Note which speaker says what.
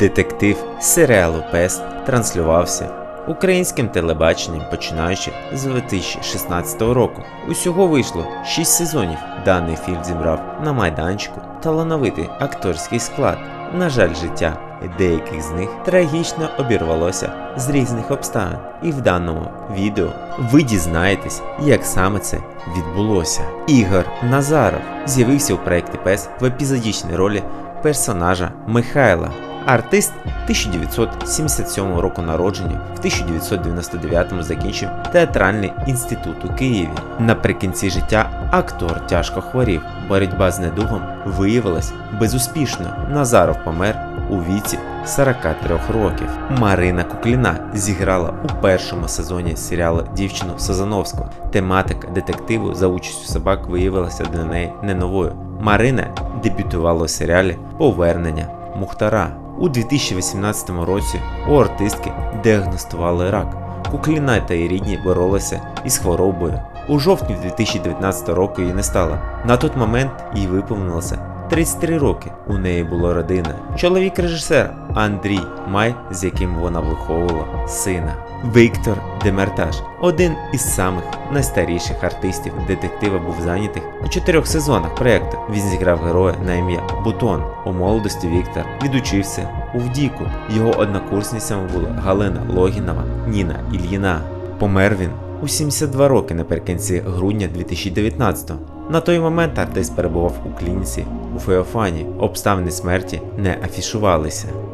Speaker 1: Детектив серіалу Пес транслювався українським телебаченням починаючи з 2016 року. Усього вийшло 6 сезонів. Даний фільм зібрав на майданчику талановитий акторський склад. На жаль, життя деяких з них трагічно обірвалося з різних обставин. І в даному відео ви дізнаєтесь, як саме це відбулося. Ігор Назаров з'явився у проєкті Пес в епізодічній ролі персонажа Михайла. Артист 1977 року народження, в 1999 закінчив театральний інститут у Києві. Наприкінці життя актор тяжко хворів. Боротьба з недугом виявилась безуспішною. Назаров помер у віці 43 років. Марина Кукліна зіграла у першому сезоні серіалу Дівчину Сазановську. Тематика детективу за участю собак виявилася для неї не новою. Марина дебютувала у серіалі Повернення Мухтара. У 2018 році у артистки діагностували рак. Кукліна та її рідні боролися із хворобою. У жовтні 2019 року її не стало. На той момент їй виповнилося 33 роки. У неї була родина. Чоловік режисер Андрій Май, з яким вона виховувала сина. Віктор Демертаж, один із самих найстаріших артистів детектива, був зайнятий у чотирьох сезонах проєкту. Він зіграв героя на ім'я Бутон. У молодості Віктор відучився у Вдіку. Його однокурсницями були Галина Логінова, Ніна Ільїна. Помер він у 72 роки наприкінці грудня 2019-го. На той момент артист перебував у клініці у Феофані. Обставини смерті не афішувалися.